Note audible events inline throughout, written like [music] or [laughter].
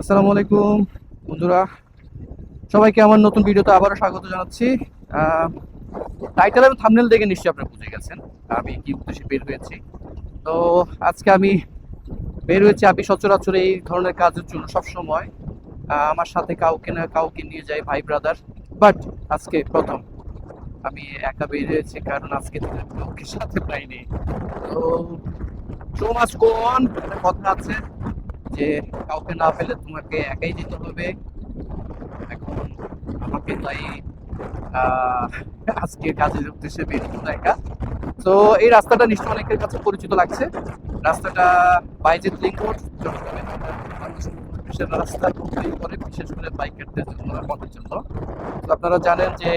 আসসালামু আলাইকুম, বন্ধুরা। সবাইকে আমার নতুন ভিডিওতে আবারও স্বাগত জানাচ্ছি। টাইটেল এবং থামনেল দেখে নিশ্চয়ই আপনারা বুঝে গেছেন আমি কি উদ্দেশ্যে বের হয়েছি। তো আজকে আমি বের হয়েছি, আমি সচরাচর এই ধরনের কাজের জন্য সবসময়। আমার সাথে কাউকে না কাউকে নিয়ে যাই ভাই ব্রাদার বাট আজকে প্রথম। আমি একা বের হয়েছি, কারণ আজকে কাউকে সাথে পাইনি। তো সো কোন কথা আছে। যে কাউকে না পেলে তোমাকে একাই যেতে হবে। এখন আমাকে তাই আজকে কাজের উদ্দেশ্যে বেরিয়ে একা। তো এই রাস্তাটা নিশ্চয় অনেকের কাছে পরিচিত লাগছে। রাস্তাটা বাইজিৎ লিঙ্ক রোড চট্টগ্রামে মধ্যেই পড়ে বিশেষ করে বাইকারদের জন্য আমাদের জন্য। তো আপনারা জানেন যে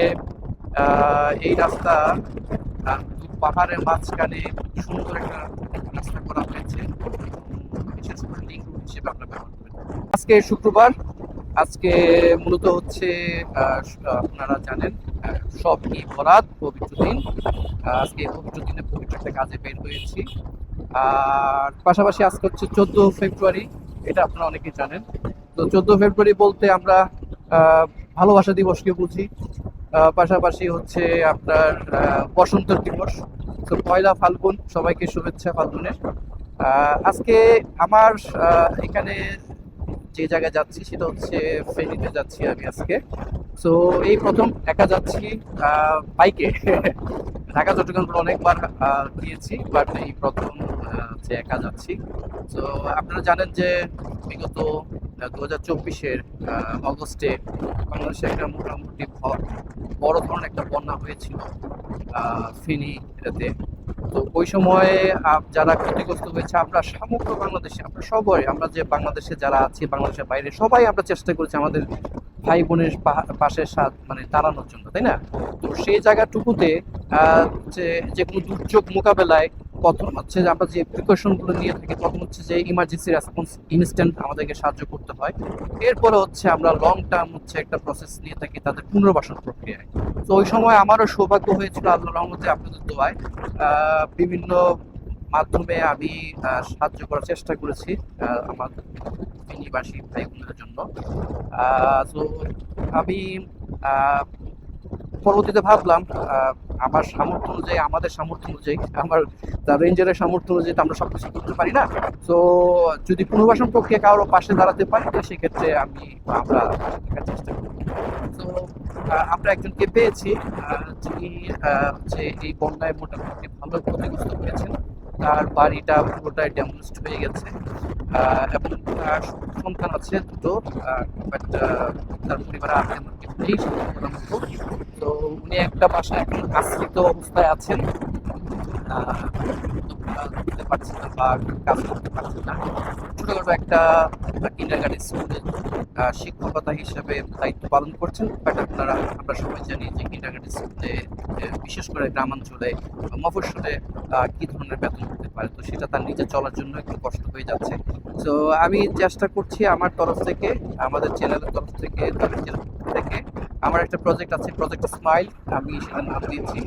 এই রাস্তা পাহাড়ের মাঝখানে সুন্দর একটা রাস্তা করা হয়েছে। বিশেষ করে লিঙ্ক হিসেবে আমরা ব্যবহার করি। আজকে শুক্রবার, আজকে মূলত হচ্ছে আপনারা জানেন সব কি বরাত, পবিত্র দিন। আজকে পবিত্র দিনে পবিত্র একটা কাজে বের হয়েছি। আর পাশাপাশি আজকে হচ্ছে চোদ্দ ফেব্রুয়ারি, এটা আপনারা অনেকেই জানেন। তো চোদ্দ ফেব্রুয়ারি বলতে আমরা ভালোবাসা দিবসকে বুঝি। পাশাপাশি হচ্ছে আপনার বসন্ত দিবস। তো পয়লা ফাল্গুন, সবাইকে শুভেচ্ছা ফাল্গুনের। আজকে আমার এখানে যে জায়গায় যাচ্ছি সেটা হচ্ছে ফেনীতে যাচ্ছি আমি আজকে। তো এই প্রথম একা যাচ্ছি বাইকে। [laughs] ঢাকা চট্টগ্রাম অনেকবার গিয়েছি বাট এই প্রথম যে একা যাচ্ছি। তো আপনারা জানেন যে বিগত দু হাজার চব্বিশের অগস্টে বাংলাদেশে একটা মোটামুটি বড় ধরনের একটা বন্যা হয়েছিল আহ, ফেনী এটাতে তো ওই সময়ে যারা ক্ষতিগ্রস্ত হয়েছে, আমরা সমগ্র বাংলাদেশে, আমরা সবাই, আমরা যে বাংলাদেশে যারা আছি, বাংলাদেশের বাইরে, সবাই আমরা চেষ্টা করেছি আমাদের ভাই বোনের পাশে সাথ মানে দাঁড়ানোর জন্য, তাই না? তো সেই জায়গাটুকুতে যে কোনো দুর্যোগ মোকাবেলায় প্রথম হচ্ছে যে আমরা যে প্রিকশনগুলো নিয়ে থাকি, প্রথম হচ্ছে যে ইমার্জেন্সি রেসপন্স ইনস্ট্যান্ট আমাদেরকে সাহায্য করতে হয়। এরপরে হচ্ছে আমরা লং টার্ম হচ্ছে একটা প্রসেস নিয়ে থাকি, তাদের পুনর্বাসন প্রক্রিয়ায়। তো ওই সময় আমারও সৌভাগ্য হয়েছিল আল্লাহ রহমতে, আপনাদের দোয়ায় বিভিন্ন মাধ্যমে আমি সাহায্য করার চেষ্টা করেছি আমার ফিনিবাসী ভাই বোনদের জন্য তো আমি পরবর্তীতে ভাবলাম আমার সামর্থ্য অনুযায়ী, আমাদের সামর্থ্য অনুযায়ী, আমার রেঞ্জারের সামর্থ্য অনুযায়ী তো আমরা সব কিছু করতে পারি না। তো যদি পুনর্বাসন প্রক্রিয়া কারোর পাশে দাঁড়াতে পারি, তো সেক্ষেত্রে আমি আমরা থাকার চেষ্টা করি তো আমরা একজনকে পেয়েছি যিনি হচ্ছে এই বন্যায় মোটামুটি ভালো ক্ষতিগ্রস্ত হয়েছেন। তার বাড়িটা পুরোটাই ড্যামেজড হয়ে গেছে। এবং তার সন্তান আছে দুটো বাট তার পরিবারে বলার মতো। তো উনি একটা বাসায় এখন আশ্রিত অবস্থায় আছেন। না বা কাজ করতে না। ছোটখাটো একটা কিন্ডার গার্ডেন শিক্ষকতা হিসেবে দায়িত্ব পালন করছেন বাট আপনারা, আমরা সবাই জানি যে কিন্ডার গার্ডেন স্কুলে বিশেষ করে গ্রামাঞ্চলে মফস্বলে কি ধরনের বেতন হতে পারে? তো সেটা তার নিজে চলার জন্য একটু কষ্ট হয়ে যাচ্ছে। তো আমি চেষ্টা করছি আমার তরফ থেকে, আমাদের চ্যানেলের তরফ থেকে তাদের চ্যানেল থেকে আমার একটা প্রজেক্ট আছে প্রজেক্ট স্মাইল আমি সেটা নাম দিয়েছি।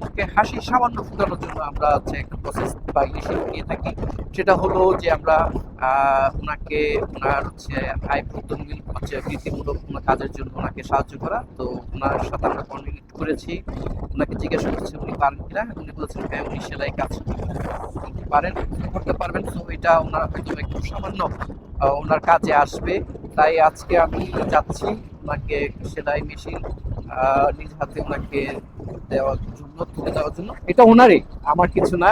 মুখে হাসি সামান্য ফুটানোর জন্য আমরা হচ্ছে একটা প্রসেস বা ইনিশিয়েটিভ নিয়ে থাকি। সেটা হলো যে আমরা ওনাকে, ওনার হচ্ছে আয় প্রদ্যমূলক হচ্ছে বৃত্তিমূলক কোনো কাজের জন্য ওনাকে সাহায্য করা। তো ওনার সাথে আমরা কন্টিনিউ করেছি। ওনাকে জিজ্ঞাসা করছি উনি পারেন কিনা উনি বলেছেন হ্যাঁ উনি সেলাই কাজ পারেন। করতে পারবেন। তো এটা ওনার হয়তো একটু সামান্য ওনার কাজে আসবে। তাই আজকে আমি যাচ্ছি ওনাকে সেলাই মেশিন নিজ হাতে ওনাকে দেওয়ার জন্য, তুলে দেওয়ার জন্য। এটা ওনারই, আমার কিছু না।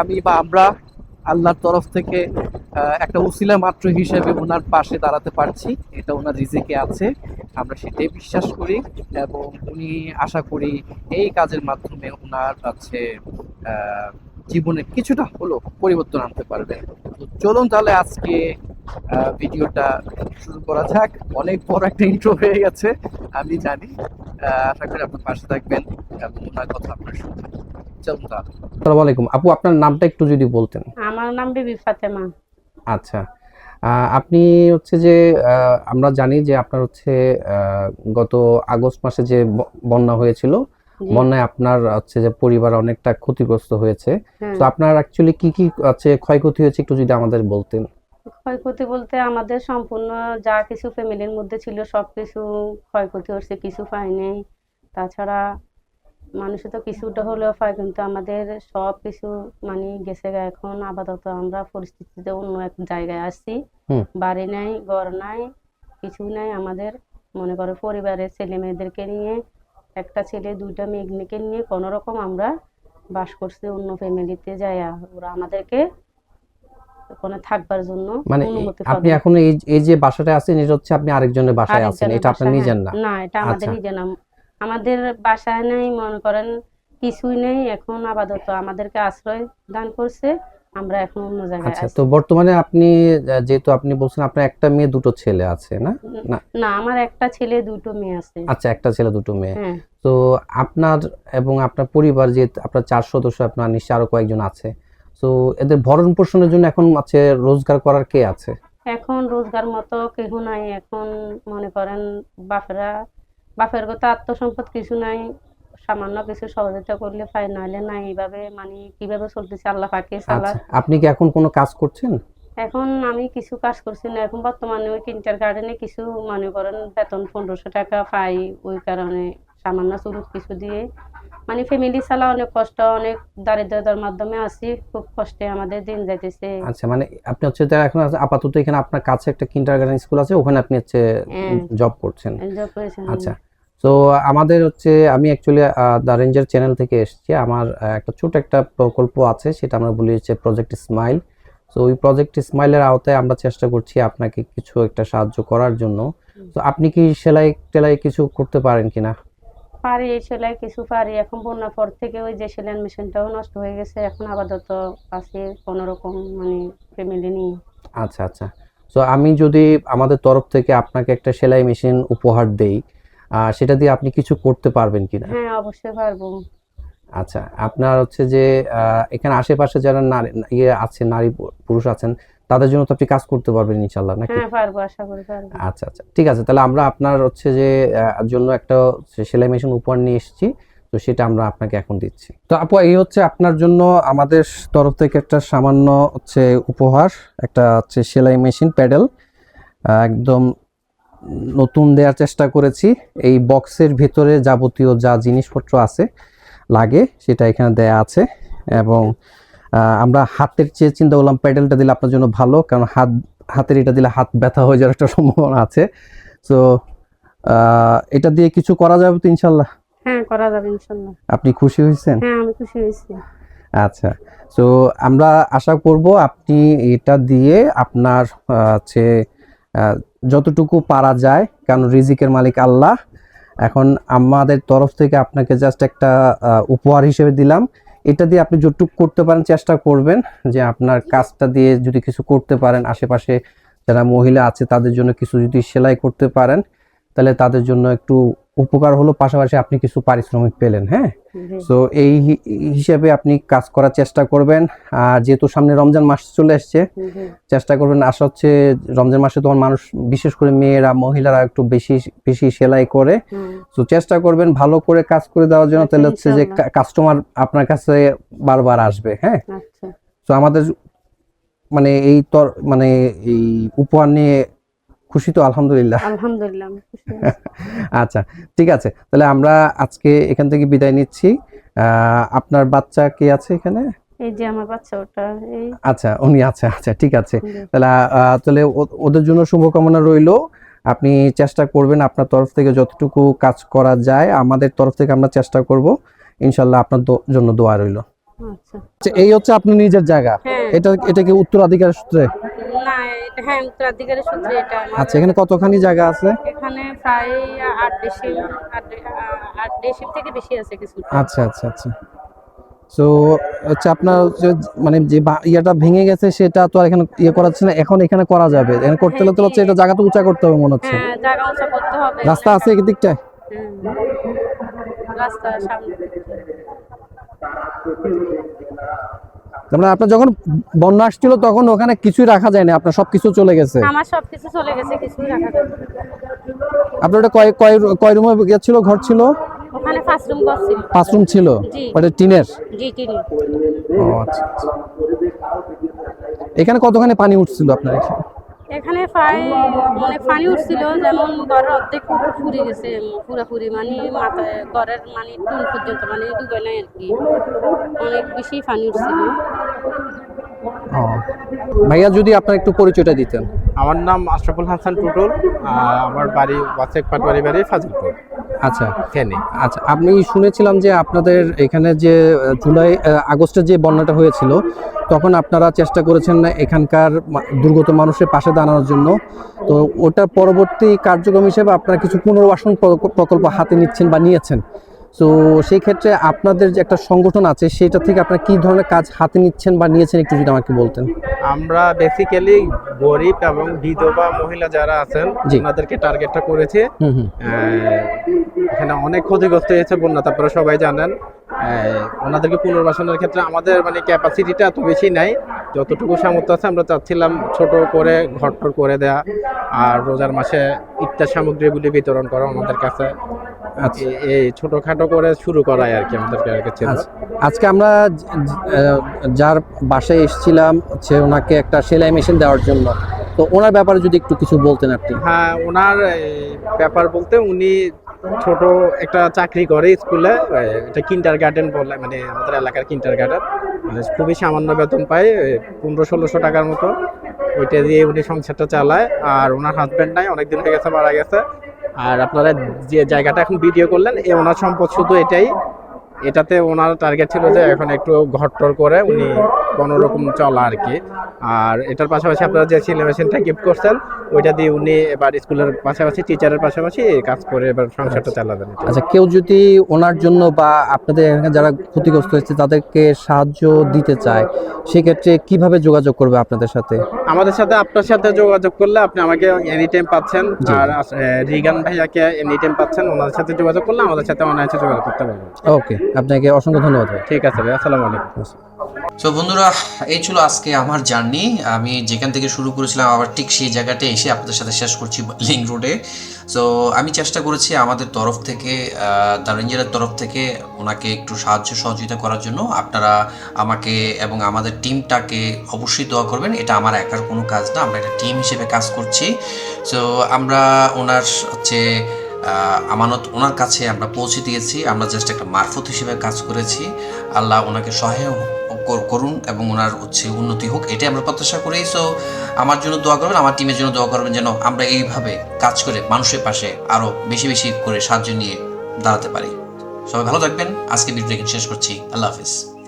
আমি বা আমরা আল্লাহর তরফ থেকে একটা উসিলা মাত্র হিসেবে ওনার পাশে দাঁড়াতে পারছি। এটা ওনার রিজিকে আছে, আমরা সেটাই বিশ্বাস করি এবং উনি আশা করি এই কাজের মাধ্যমে ওনার কাছে জীবনে কিছুটা হলো পরিবর্তন আনতে পারবে তো চলুন তাহলে আজকে ভিডিওটা শুরু করা যাক। অনেক বড় একটা ইন্ট্রো হয়ে গেছে আমি জানি। আহ, আশা করি আপনার পাশে থাকবেন এবং ওনার কথা আপনার শুনবেন। চলুন আসসালামু আলাইকুম। আপু আপনার নামটা একটু যদি বলতেন। আমার নাম বিবি ফাতেমা। আচ্ছা। আপনি হচ্ছে যে আহ, আমরা জানি যে আপনার হচ্ছে আহ, গত আগস্ট মাসে যে বন্যা হয়েছিল বন্যায় আপনার হচ্ছে যে পরিবার অনেকটা ক্ষতিগ্রস্ত হয়েছে। হ্যাঁ। তো আপনার অ্যাকচুয়ালি কি কি হচ্ছে ক্ষয়ক্ষতি হয়েছে একটু যদি আমাদের বলতেন। ক্ষয়ক্ষতি বলতে আমাদের সম্পূর্ণ যা কিছু ফ্যামিলির মধ্যে ছিল সব কিছু ক্ষয়ক্ষতি হচ্ছে কিছু পাইনি তাছাড়া মানুষে তো কিছুটা হলেও পায় কিন্তু আমাদের সব কিছু মানে গেছে এখন আপাতত আমরা পরিস্থিতিতে অন্য এক জায়গায় আসছি। বাড়ি নাই ঘর নাই কিছু নাই আমাদের। মনে করো পরিবারের ছেলে মেয়েদেরকে নিয়ে একটা ছেলে দুইটা মেয়েকে নিয়ে কোনো রকম আমরা বাস করছি অন্য ফ্যামিলিতে যাইয়া। ওরা আমাদেরকে ওখানে থাকবার জন্য মানে আপনি এখন এই এই যে বাসাটায় আছেন এটা হচ্ছে আপনি আরেকজনের বাসায় আছেন এটা আপনার নিজের হ্যাঁ। না না এটা আমাদের আচ্ছা। নিজের না। আমাদের বাসায় নেই মনে করেন কিছুই নেই এখন আপাতত আমাদেরকে আশ্রয় দান করছে আমরা এখন অন্য জায়গায় আচ্ছা তো বর্তমানে আপনি যেহেতু আপনি বলছেন আপনার একটা মেয়ে দুটো ছেলে আছে না? না। না? আমার একটা ছেলে দুটো মেয়ে আছে। আচ্ছা একটা ছেলে দুটো মেয়ে। হ্যাঁ। তো আপনার এবং আপনার পরিবার যে আপনার চার সদস্য আপনার নিশ্চয় আরও কয়েকজন আছে তো এদের ভরণ পোষণের জন্য এখন আছে রোজগার করার কে আছে? এখন রোজগার মতো কেউ নাই। এখন মনে করেন বাপেরা বাপের কথা আত্মসম্পদ কিছু নাই। সামান্য কিছু সহযোগিতা করলে পাই নাহলে নাই। এইভাবে মানে কীভাবে চলতেছে আল্লাহ পাকে সালা। আচ্ছা আপনি কি এখন কোনো কাজ করছেন? এখন আমি কিছু কাজ করছি না। এখন বর্তমানে ওই কিন্টার গার্ডেনে কিছু মনে করেন বেতন পনেরোশো টাকা পাই। ওই কারণে সামান্য চুরুত কিছু দিয়ে মানে ফ্যামিলি চালা অনেক কষ্ট অনেক দারিদ্রতার মাধ্যমে আছি খুব কষ্টে আমাদের দিন যাইতেছে। আচ্ছা মানে আপনি হচ্ছে তার এখন আপাতত এখানে আপনার কাছে একটা কিন্ডার স্কুল আছে ওখানে আপনি হচ্ছে হ্যাঁ। জব করছেন। enjoy করেছেন আচ্ছা তো আমাদের হচ্ছে আমি অ্যাকচুয়ালি দ্য রেঞ্জার চ্যানেল থেকে এসেছি। আমার একটা ছোট একটা প্রকল্প আছে সেটা আমরা বলি হচ্ছে প্রজেক্ট স্মাইল তো ওই প্রজেক্ট স্মাইলের আওতায় আমরা চেষ্টা করছি আপনাকে কিছু একটা সাহায্য করার জন্য। তো আপনি কি সেলাই টেলাই কিছু করতে পারেন কিনা? পারি এই সেলাই কিছু পারি এখন বন্যার পর থেকে ওই যে সেলাই মেশিনটাও নষ্ট হয়ে গেছে। এখন আপাতত আছে কোনো রকম মানে ফ্যামিলি নিয়ে আচ্ছা আচ্ছা। তো আমি যদি আমাদের তরফ থেকে আপনাকে একটা সেলাই মেশিন উপহার দেই সেটা দিয়ে আপনি কিছু করতে পারবেন কিনা? হ্যাঁ অবশ্যই পারব। আচ্ছা আপনার হচ্ছে যে এখানে আশেপাশে যারা নারী ইয়ে আছে নারী পুরুষ আছেন তাদের জন্য তো আপনি কাজ করতে পারবেন ইনশাল্লাহ নাকি? হ্যাঁ পারব আশা করি পারব। আচ্ছা আচ্ছা ঠিক আছে তাহলে আমরা আপনার হচ্ছে যে জন্য একটা সেলাই মেশিন উপহার নিয়ে এসেছি তো সেটা আমরা আপনাকে এখন দিচ্ছি। তো আপু এই হচ্ছে আপনার জন্য আমাদের তরফ থেকে একটা সামান্য হচ্ছে উপহার একটা হচ্ছে সেলাই মেশিন প্যাডেল। একদম নতুন দেওয়ার চেষ্টা করেছি এই বক্সের ভিতরে যাবতীয় যা জিনিসপত্র আছে লাগে সেটা এখানে দেয়া আছে এবং আমরা হাতের চেয়ে চিন্তা করলাম প্যাডেলটা দিলে আপনার জন্য ভালো কারণ হাত হাতের এটা দিলে হাত ব্যথা হয়ে যাওয়ার একটা [laughs] সম্ভাবনা আছে। তো এটা দিয়ে কিছু করা যাবে তো ইনশাল্লাহ? হ্যাঁ করা যাবে ইনশাল্লাহ। আপনি খুশি হয়েছেন? হ্যাঁ আমি খুশি হয়েছি। আচ্ছা। তো আমরা আশা করব আপনি এটা দিয়ে আপনার হচ্ছে যতটুকু পারা যায় কারণ রিজিকের মালিক আল্লাহ। এখন আমাদের তরফ থেকে আপনাকে জাস্ট একটা উপহার হিসেবে দিলাম। এটা দিয়ে আপনি যতটুকু করতে পারেন চেষ্টা করবেন যে আপনার কাজটা দিয়ে যদি কিছু করতে পারেন, আশেপাশে যারা মহিলা আছে তাদের জন্য কিছু যদি সেলাই করতে পারেন তাহলে তাদের জন্য একটু উপকার হলো পাশাপাশি আপনি কিছু পারিশ্রমিক পেলেন হ্যাঁ। তো এই হিসেবে আপনি কাজ করার চেষ্টা করবেন। আর যেহেতু সামনে রমজান মাস চলে আসছে চেষ্টা করবেন আশা হচ্ছে রমজান মাসে তোমার মানুষ বিশেষ করে মেয়েরা মহিলারা একটু বেশি বেশি সেলাই করে। তো চেষ্টা করবেন ভালো করে কাজ করে দেওয়ার জন্য আচ্ছা, তাহলে হচ্ছে যে কাস্টমার আপনার কাছে বারবার আসবে হ্যাঁ? আচ্ছা। তো আমাদের মানে এই তর মানে এই উপহার নিয়ে খুশি তো আলহামদুলিল্লাহ। আলহামদুলিল্লাহ। [laughs] আচ্ছা ঠিক আছে। তাহলে আমরা আজকে এখান থেকে বিদায় নিচ্ছি। আপনার বাচ্চা কে আছে এখানে? এই যে আমার বাচ্চা ওটা এই। আচ্ছা উনি আছে আচ্ছা ঠিক আছে। তাহলে তাহলে ওদের জন্য শুভকামনা রইল। আপনি চেষ্টা করবেন আপনার তরফ থেকে যতটুকু কাজ করা যায় আমাদের তরফ থেকে আমরা চেষ্টা করব। ইনশাল্লাহ আপনার জন্য দোয়া রইল। আচ্ছা। আচ্ছা, এই হচ্ছে আপনার নিজের জায়গা। হ্যাঁ। এটা এটা কি উত্তরাধিকার সূত্রে? না হ্যাঁ উত্তরাধিকারী সূত্রে এটা আচ্ছা এখানে কতখানি জায়গা আছে? এখানে প্রায় আট ডিসিম আট আট থেকে বেশি আছে কিছু। আচ্ছা আচ্ছা আচ্ছা। তো হচ্ছে আপনার মানে যে ইয়েটা ভেঙে গেছে সেটা তো আর এখানে ইয়ে করা যাচ্ছে না এখন এখানে করা যাবে। এখানে করতে হলে তো হচ্ছে এটা জায়গা তো উঁচা করতে হবে মনে হচ্ছে। হ্যাঁ জায়গা উঁচা করতে হবে। রাস্তা আছে এই দিকটায় রাস্তা সামনে। মানে আপনার যখন বন্যা আসছিল তখন ওখানে কিছুই রাখা যায় না আপনার সবকিছু চলে গেছে? আমার সবকিছু চলে গেছে কিছুই রাখা যাবে না। আপনার ওটা কয় কয় কয় রুমে ছিল ঘর ছিল? ওখানে ফার্স্ট রুম করছিল পাঁচ রুম ছিল? ওটা টিনের? জি টিনি ও আচ্ছা আচ্ছা। এখানে কতখানি পানি উঠছিল আপনার এখানে? এখানে প্রায় অনেক পানি উঠছিল যেমন ঘরের অর্ধেক ফুরে গেছে পুরাপুরি মানে মাথায় ঘরের মানে টুন পর্যন্ত মানে ডুবে নাই আর কি। অনেক বেশি পানি উঠছিল। ও। ভাইয়া যদি আপনার একটু পরিচয়টা দিতেন। আমার নাম আশরাফুল হাসান টুটুল আমার বাড়ি ওয়াসেক পাটবাড়ি বাড়ি ফাজিলপুর। আচ্ছা। ফেনী আচ্ছা আমি শুনেছিলাম যে আপনাদের এখানে যে জুলাই আগস্টে যে বন্যাটা হয়েছিল তখন আপনারা চেষ্টা করেছেন এখানকার দুর্গত মানুষের পাশে দাঁড়ানোর জন্য। তো ওটার পরবর্তী কার্যক্রম হিসেবে আপনারা কিছু পুনর্বাসন প্রকল্প হাতে নিচ্ছেন বা নিয়েছেন? তো সেই ক্ষেত্রে আপনাদের যে একটা সংগঠন আছে সেটা থেকে আপনারা কি ধরনের কাজ হাতে নিচ্ছেন বা নিয়েছেন একটু যদি আমাকে বলতেন? আমরা বেসিক্যালি গরিব এবং বিধবা মহিলা যারা আছেন। ওনাদেরকে টার্গেটটা করেছি। এখানে অনেক ক্ষতিগ্রস্ত হয়েছে বন্যা তারপরে সবাই জানেন। ওনাদেরকে পুনর্বাসনের ক্ষেত্রে আমাদের মানে ক্যাপাসিটিটা এত বেশি নাই। যতটুকু সামর্থ্য আছে আমরা চাচ্ছিলাম ছোট করে ঘরটর করে দেয়া আর রোজার মাসে ইত্যাদ সামগ্রীগুলি বিতরণ করা ওনাদের কাছে। এই ছোটখাটো করে শুরু করাই আর কি আমাদের আচ্ছা। আজকে আমরা যার বাসায় এসেছিলাম হচ্ছে ওনাকে একটা সেলাই মেশিন দেওয়ার জন্য। তো ওনার ব্যাপারে যদি একটু কিছু বলতেন আপনি। হ্যাঁ ওনার ব্যাপার বলতে উনি ছোট একটা চাকরি করে স্কুলে। এটা কিন্টার গার্ডেন বলে মানে আমাদের এলাকার কিন্টার গার্ডেন মানে খুবই সামান্য বেতন পায় পনেরো ষোলোশো টাকার মতো। ওইটা দিয়ে উনি সংসারটা চালায়। আর ওনার হাজব্যান্ড নাই অনেকদিন হয়ে গেছে মারা গেছে। আর আপনারা যে জায়গাটা এখন ভিডিও করলেন এ ওনার সম্পদ শুধু এটাই। এটাতে ওনার টার্গেট ছিল যে এখন একটু ঘরটর করে উনি কোনো রকম চলা আর কি। আর এটার পাশাপাশি আপনারা যে সিলাই মেশিনটা গিফট করছেন ওইটা দিয়ে উনি এবার স্কুলের পাশাপাশি টিচারের পাশাপাশি কাজ করে এবার সংসারটা চালাবেন। আচ্ছা কেউ যদি ওনার জন্য বা আপনাদের এখানে যারা ক্ষতিগ্রস্ত হয়েছে তাদেরকে সাহায্য দিতে চায় সেক্ষেত্রে কীভাবে যোগাযোগ করবে আপনাদের সাথে? আমাদের সাথে আপনার সাথে যোগাযোগ করলে আপনি আমাকে এনি টাইম পাচ্ছেন আর রিগান ভাইয়াকে এনি টাইম পাচ্ছেন ওনার সাথে যোগাযোগ করলে আমাদের সাথে অনায়াসে যোগাযোগ করতে পারবেন। ওকে আপনাকে অসংখ্য ধন্যবাদ ঠিক আছে ভাই আসসালামু আলাইকুম। তো বন্ধুরা এই ছিল আজকে আমার জার্নি। আমি যেখান থেকে শুরু করেছিলাম আবার ঠিক সেই জায়গাতে এসে আপনাদের সাথে শেষ করছি লিঙ্ক রোডে সো আমি চেষ্টা করেছি আমাদের তরফ থেকে দ্য রেঞ্জারের তরফ থেকে ওনাকে একটু সাহায্য সহযোগিতা করার জন্য। আপনারা আমাকে এবং আমাদের টিমটাকে অবশ্যই দোয়া করবেন। এটা আমার একার কোনো কাজ না আমরা একটা টিম হিসেবে কাজ করছি। সো আমরা ওনার হচ্ছে আমানত ওনার কাছে আমরা পৌঁছে দিয়েছি। আমরা জাস্ট একটা মারফত হিসেবে কাজ করেছি। আল্লাহ ওনাকে সহায় কর- করুন এবং ওনার হচ্ছে উন্নতি হোক, এটাই আমরা প্রত্যাশা করি। সো আমার জন্য দোয়া করবেন, আমার টিমের জন্য দোয়া করবেন যেন আমরা এইভাবে কাজ করে মানুষের পাশে আরও বেশি বেশি করে সাহায্য নিয়ে দাঁড়াতে পারি। সবাই ভালো থাকবেন। আজকে ভিডিও শেষ করছি। আল্লাহ হাফিজ।